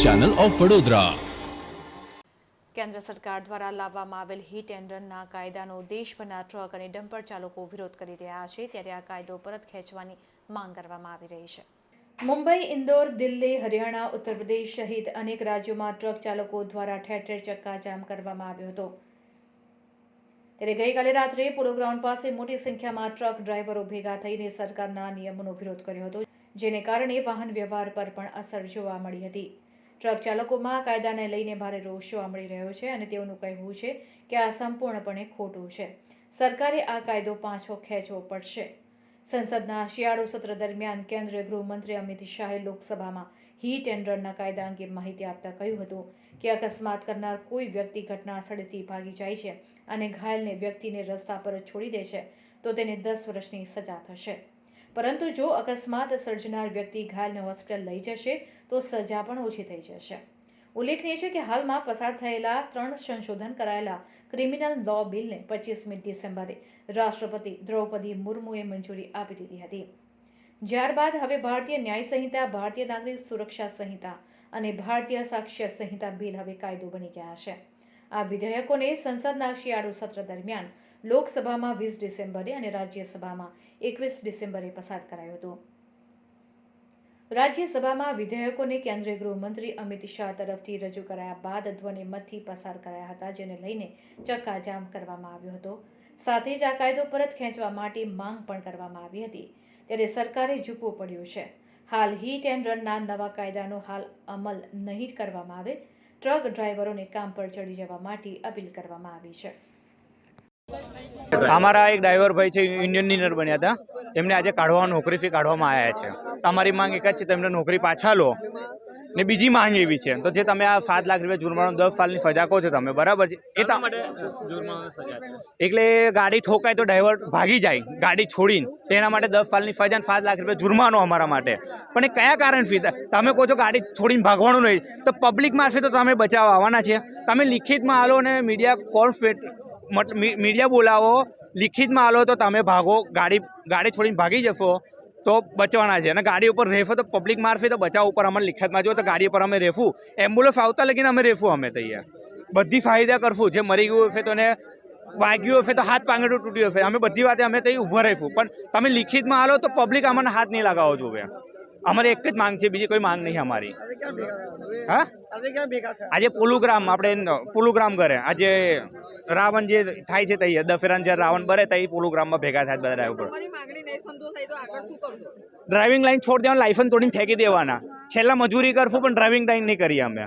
Channel of Vadodara. કેન્દ્ર સરકાર દ્વારા લાવવામાં આવેલ હિટ એન્ડ રનના કાયદાનો દેશભરના ટ્રક અને ડમ્પર ચાલકો વિરોધ કરી રહ્યા છે ત્યારે આ કાયદો પરત ખેંચવાની માંગ કરવામાં આવી રહી છે. મુંબઈ ઇન્દોર દિલ્હી હરિયાણા ઉત્તર પ્રદેશ સહિત અનેક રાજ્યોમાં ટ્રક ચાલકો દ્વારા ઠેર ઠેર ચક્કાજામ કરવામાં આવ્યો હતો. ત્યારે ગઈકાલે રાત્રે પોલો ગ્રાઉન્ડ પાસે મોટી સંખ્યામાં ટ્રક ડ્રાઈવરો ભેગા થઈને સરકારના નિયમોનો વિરોધ કર્યો હતો જેને કારણે વાહન વ્યવહાર પર પણ અસર જોવા મળી હતી. ટ્રક ચાલકોમાં કાયદાને લઈને ભારે રોષ જોવા મળી રહ્યો છે અને તેઓનું કહેવું છે કે આ સંપૂર્ણપણે ખોટું છે. સરકારે આ કાયદો પાછો ખેંચવો પડશે. સંસદના શિયાળુ સત્ર દરમિયાન કેન્દ્રીય ગૃહમંત્રી અમિત શાહે લોકસભામાં હીટ એન્ડ કાયદા અંગે માહિતી આપતા કહ્યું હતું કે અકસ્માત કરનાર કોઈ વ્યક્તિ ઘટના સ્થળેથી ભાગી જાય છે અને ઘાયલને વ્યક્તિને રસ્તા પર છોડી દે છે, તો તેને દસ વર્ષની સજા થશે. પરંતુ જો અકસ્માત સર્જનાર વ્યક્તિ ઘાયલને હોસ્પિટલ લઈ જશે, તો સજા પણ ઓછી થઈ જશે. ઉલ્લેખનીય છે કે હાલમાં પસાર થયેલા ત્રણ સંશોધન કરાયેલા ક્રિમિનલ લો બિલને પચીસમી ડિસેમ્બરે રાષ્ટ્રપતિ દ્રૌપદી મુર્મુએ મંજૂરી આપી દીધી હતી. જ્યારબાદ હવે ભારતીય ન્યાય સંહિતા, ભારતીય નાગરિક સુરક્ષા સંહિતા અને ભારતીય સાક્ષ્ય સંહિતા બિલ હવે કાયદો બની ગયા છે. આ વિધેયકોને સંસદના શિયાળુ સત્ર દરમિયાન લોકસભામાં વીસ ડિસેમ્બરે અને રાજ્યસભામાં એકવીસ ડિસેમ્બરે પસાર કરાયો હતો. રાજ્યસભામાં વિધેયકોને કેન્દ્રીય ગૃહમંત્રી અમિત શાહ તરફથી રજૂ કરાયા બાદ ધ્વનિમતથી પસાર કરાયા હતા, જેને લઈને ચક્કાજામ કરવામાં આવ્યો હતો. સાથે જ આ કાયદો પરત ખેંચવા માટે માંગ પણ કરવામાં આવી હતી. ત્યારે સરકારે ઝૂકવું પડ્યું છે. હાલ હિટ એન્ડ રનના નવા કાયદાનો હાલ અમલ નહીં કરવામાં આવે. ટ્રક ડ્રાઈવરોને કામ પર ચડી જવા માટે અપીલ કરવામાં આવી છે. અમારા એક ડ્રાઈવર ભાઈ છે યુનિયન ઇન્જિનિયર બન્યા હતા. એમને આજે કાઢવા નોકરીથી કાઢવામાં આવ્યા છે. તમારી માંગ એક જ છે તેમને નોકરી પાછા લો. ને બીજી માંગ એવી છે. તો જે તમે આ સાત લાખ રૂપિયા જુર્માનો દસ સાલની સજા કહો છો તમે બરાબર છે? એ એટલે ગાડી ઠોકાય તો ડ્રાઈવર ભાગી જાય ગાડી છોડીને. તેના માટે દસ સાલની સજા અને સાત લાખ રૂપિયા જુર્માનો અમારા માટે. પણ એ કયા કારણથી તમે કહો છો ગાડી છોડીને ભાગવાનું નહીં. તો પબ્લિક મારશે તો તમે બચાવવા આવવાના છે. તમે લિખિતમાં આલો અને મીડિયા મી- મીડિયા બોલાવો લિખિતમાં આલો તો તમે ભાગો ગાડી ગાડી છોડીને ભાગી જશો તો બચવાના છે. અને ગાડી ઉપર રહેશો તો પબ્લિક મારફે તો બચાવ ઉપર અમારે લિખિતમાં જો તો ગાડી ઉપર અમે રહેશું. એમ્બ્યુલન્સ આવતા લગીને અમે રહેશું અમે તૈયાર. બધી ફાયદા કરશું. જે મરી ગયું હશે તો એને વાગ્યું હશે તો હાથ પાંગડું તૂટ્યું હશે. અમે બધી વાતે અમે ત્યાં ઊભા રહીશું. પણ તમે લિખિતમાં આલો તો પબ્લિક અમને હાથ નહીં લગાવો જોવે. અમારે એક જ માંગ છે બીજી કોઈ માંગ નહીં અમારી. હા? આજે પોલુગ્રામ આપણે પોલુગ્રામ કરે આજે રાવણ જે થાય છે તઈ દફેરાન જ્યારે રાવણ બરે તઈ પોલુગ્રામમાં ભેગા થાય બધા કરશો? ડ્રાઇવિંગ લાઇન છોડી દેવાનું લાઇફન તોડીને ફેંકી દેવાના. છેલ્લા મજૂરી કરશું પણ ડ્રાઇવિંગ લાઇન નહીં કરીએ અમે.